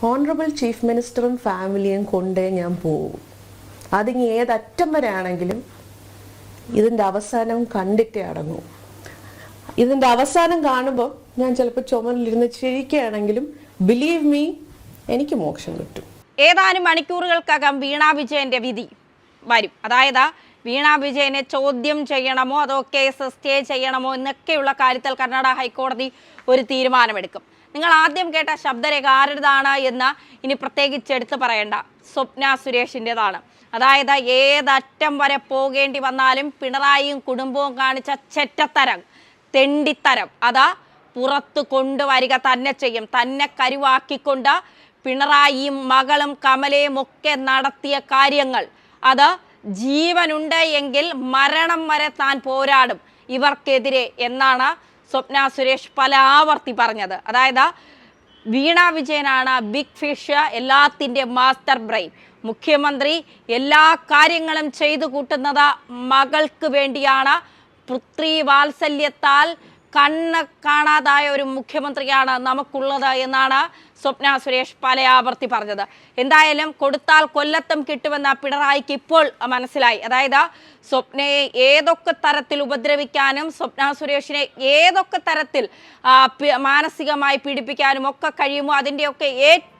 Honourable chief മിനിസ്റ്ററും ഫാമിലിയും കൊണ്ടേ ഞാൻ പോകും അതിങ്ങ് ഏതറ്റം വരെ ആണെങ്കിലും ഇതിന്റെ അവസാനം കണ്ടിട്ടേ അടങ്ങൂ. ഇതിന്റെ അവസാനം കാണുമ്പോൾ ഞാൻ ചിലപ്പോൾ ചുമലിരുന്ന് ചിരിക്കുകയാണെങ്കിലും ബിലീവ് മീ എനിക്ക് മോക്ഷം കിട്ടും. ഏതാനും മണിക്കൂറുകൾക്കകം വീണ വിജയന്റെ വിധി വരും. അതായത് വീണ വിജയനെ ചോദ്യം ചെയ്യണമോ അതോ കേസ് സ്റ്റേ ചെയ്യണമോ എന്നൊക്കെയുള്ള കാര്യത്തിൽ കർണാടക ഹൈക്കോടതി ഒരു തീരുമാനമെടുക്കും. നിങ്ങൾ ആദ്യം കേട്ട ശബ്ദരേഖ ആരുടേതാണ് എന്ന് ഇനി പ്രത്യേകിച്ച് എടുത്തു പറയേണ്ട. സ്വപ്ന സുരേഷിന്റെതാണ് അതായത് ഏതറ്റം വരെ പോകേണ്ടി വന്നാലും പിണറായിയും കുടുംബവും കാണിച്ച ചെറ്റത്തരം തെണ്ടിത്തരം അതാ പുറത്തു കൊണ്ടുവരിക തന്നെ ചെയ്യും. തന്നെ കരുവാക്കിക്കൊണ്ട് പിണറായിയും മകളും കമലയും ഒക്കെ നടത്തിയ കാര്യങ്ങൾ. അത് ജീവനുണ്ട് എങ്കിൽ മരണം വരെ താൻ പോരാടും. ഇവർക്കെതിരെ എന്നാണ് സ്വപ്ന സുരേഷ് പല ആവർത്തി പറഞ്ഞത്. അതായത് വീണ വിജയനാണ് ബിഗ് ഫിഷ് എല്ലാത്തിന്റെ മാസ്റ്റർ ബ്രെയിൻ. മുഖ്യമന്ത്രി എല്ലാ കാര്യങ്ങളും ചെയ്തു കൂട്ടുന്നത് മകൾക്ക് വേണ്ടിയാണ്. പുത്രി വാത്സല്യത്താൽ കണ്ണ് കാണാതായ ഒരു മുഖ്യമന്ത്രിയാണ് നമുക്കുള്ളത് എന്നാണ് സ്വപ്ന സുരേഷ് പല ആവർത്തി പറഞ്ഞത്. എന്തായാലും കൊടുത്താൽ കൊല്ലത്തും കിട്ടുമെന്ന പിണറായിക്ക് ഇപ്പോൾ മനസ്സിലായി. അതായത് സ്വപ്നയെ ഏതൊക്കെ തരത്തിൽ ഉപദ്രവിക്കാനും സ്വപ്ന സുരേഷിനെ ഏതൊക്കെ തരത്തിൽ മാനസികമായി പീഡിപ്പിക്കാനും ഒക്കെ കഴിയുമോ അതിന്റെയൊക്കെ ഏറ്റവും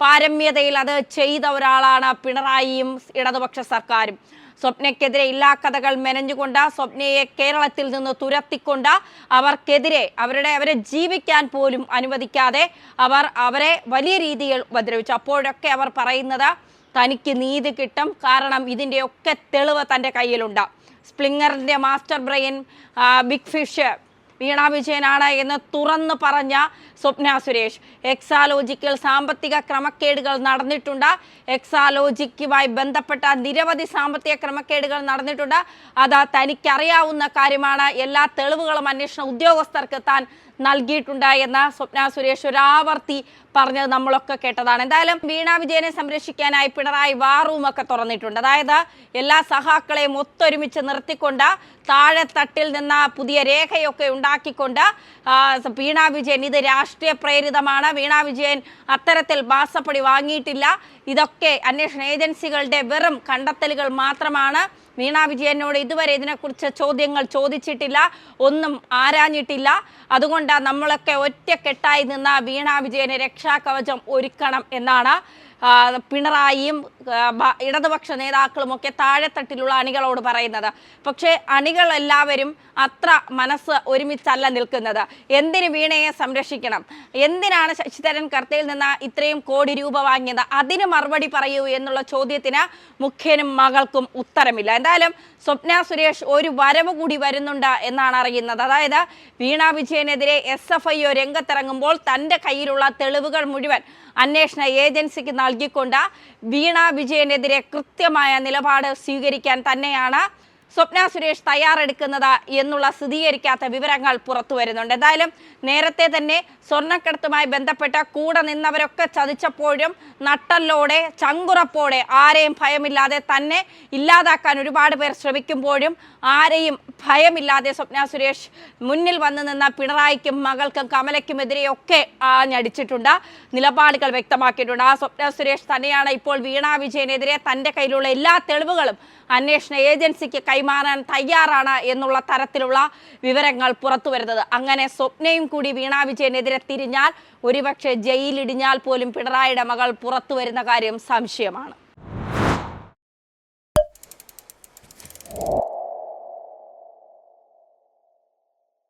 പാരമ്യതയിൽ അത് ചെയ്ത ഒരാളാണ് പിണറായിയും ഇടതുപക്ഷ സർക്കാരും. സ്വപ്നയ്ക്കെതിരെ ഇല്ലാ കഥകൾ മെനഞ്ഞുകൊണ്ട് സ്വപ്നയെ കേരളത്തിൽ നിന്ന് തുരത്തിക്കൊണ്ട് അവർക്കെതിരെ അവരുടെ അവരെ ജീവിക്കാൻ പോലും അനുവദിക്കാതെ അവർ അവരെ വലിയ രീതിയിൽ ഉപദ്രവിച്ചു. അപ്പോഴൊക്കെ അവർ പറയുന്നത് തനിക്ക് നീതി കിട്ടും കാരണം ഇതിന്റെയൊക്കെ തെളിവ് തന്റെ കയ്യിലുണ്ട്. സ്പ്ലിങ്ങറിന്റെ master brain big fish Veena വിജയനാണ് എന്ന് തുറന്നു പറഞ്ഞ സ്വപ്ന സുരേഷ്. എക്സാലോജിക്കൽ സാമ്പത്തിക ക്രമക്കേടുകൾ നടന്നിട്ടുണ്ട്. എക്സാലോജിക്കുമായി ബന്ധപ്പെട്ട നിരവധി സാമ്പത്തിക ക്രമക്കേടുകൾ നടന്നിട്ടുണ്ട്. അത് തനിക്കറിയാവുന്ന കാര്യമാണ്. എല്ലാ തെളിവുകളും അന്വേഷണ ഉദ്യോഗസ്ഥർക്ക് താൻ നൽകിയിട്ടുണ്ട് എന്ന സ്വപ്ന സുരേഷ് ഒരാവർത്തി പറഞ്ഞത് നമ്മളൊക്കെ കേട്ടതാണ്. എന്തായാലും വീണ വിജയനെ സംരക്ഷിക്കാനായി പിണറായി വാറൂമൊക്കെ തുറന്നിട്ടുണ്ട്. അതായത് എല്ലാ സഹാക്കളെയും ഒത്തൊരുമിച്ച് നിർത്തിക്കൊണ്ട് താഴെത്തട്ടിൽ നിന്ന് പുതിയ രേഖയൊക്കെ ഉണ്ടാക്കിക്കൊണ്ട് വീണ വിജയൻ ഇത് രാഷ്ട്രീയ പ്രേരിതമാണ്. വീണ വിജയൻ അത്തരത്തിൽ മാസപ്പടി വാങ്ങിയിട്ടില്ല. ഇതൊക്കെ അന്വേഷണ ഏജൻസികളുടെ വെറും കണ്ടെത്തലുകൾ മാത്രമാണ്. വീണ വിജയനോട് ഇതുവരെ ഇതിനെക്കുറിച്ച് ചോദ്യങ്ങൾ ചോദിച്ചിട്ടില്ല ഒന്നും ആരാഞ്ഞിട്ടില്ല. അതുകൊണ്ട് നമ്മളൊക്കെ ഒറ്റക്കെട്ടായി നിന്ന വീണ വിജയന് രക്ഷാകവചം ഒരുക്കണം എന്നാണ് പിണറായിയും ഇടതുപക്ഷ നേതാക്കളും ഒക്കെ താഴെത്തട്ടിലുള്ള അണികളോട് പറയുന്നത്. പക്ഷേ അണികൾ എല്ലാവരും അത്ര മനസ്സ് ഒരുമിച്ചല്ല നിൽക്കുന്നത്. എന്തിന് വീണയെ സംരക്ഷിക്കണം? എന്തിനാണ് ശശിധരൻ കർത്തയിൽ നിന്ന് ഇത്രയും കോടി രൂപ വാങ്ങിയത്? അതിന് മറുപടി പറയൂ എന്നുള്ള ചോദ്യത്തിന് മുഖ്യനും മകൾക്കും ഉത്തരമില്ല. എന്തായാലും സ്വപ്ന സുരേഷ് ഒരു വരവ് കൂടി വരുന്നുണ്ട് എന്നാണ് അറിയുന്നത്. അതായത് വീണ വിജയനെതിരെ എസ് എഫ് ഐ രംഗത്തിറങ്ങുമ്പോൾ തന്റെ കയ്യിലുള്ള തെളിവുകൾ മുഴുവൻ അന്വേഷണ ഏജൻസിക്ക് നൽകിക്കൊണ്ട് വീണ വിജയനെതിരെ കൃത്യമായ നിലപാട് സ്വീകരിക്കാൻ തന്നെയാണ് സ്വപ്ന സുരേഷ് തയ്യാറെടുക്കുന്നത് എന്നുള്ള സ്ഥിരീകരിക്കാത്ത വിവരങ്ങൾ പുറത്തു വരുന്നുണ്ട്. എന്തായാലും നേരത്തെ തന്നെ സ്വർണക്കടത്തുമായി ബന്ധപ്പെട്ട കൂടെ നിന്നവരൊക്കെ ചതിച്ചപ്പോഴും നട്ടല്ലോടെ ചങ്കുറപ്പോടെ ആരെയും ഭയമില്ലാതെ തന്നെ ഇല്ലാതാക്കാൻ ഒരുപാട് പേർ ശ്രമിക്കുമ്പോഴും ആരെയും ഭയമില്ലാതെ സ്വപ്ന സുരേഷ് മുന്നിൽ വന്നു നിന്ന പിണറായിക്കും മകൾക്കും കമലയ്ക്കുമെതിരെയൊക്കെ ആഞ്ഞടിച്ചിട്ടുണ്ട്. നിലപാടുകൾ വ്യക്തമാക്കിയിട്ടുണ്ട്. ആ സ്വപ്ന സുരേഷ് തന്നെയാണ് ഇപ്പോൾ വീണാ വിജയനെതിരെ തന്റെ കയ്യിലുള്ള എല്ലാ തെളിവുകളും അന്വേഷണ ഏജൻസിക്ക് കൈമാറാൻ തയ്യാറാണ് എന്നുള്ള തരത്തിലുള്ള വിവരങ്ങൾ പുറത്തു വരുന്നത്. അങ്ങനെ സ്വപ്നയും കൂടി വീണ വിജയനെതിരെ തിരിഞ്ഞാൽ ഒരുപക്ഷെ ജയിലിടിഞ്ഞാൽ പോലും പിണറായിയുടെ മകൾ പുറത്തു വരുന്ന കാര്യം സംശയമാണ്.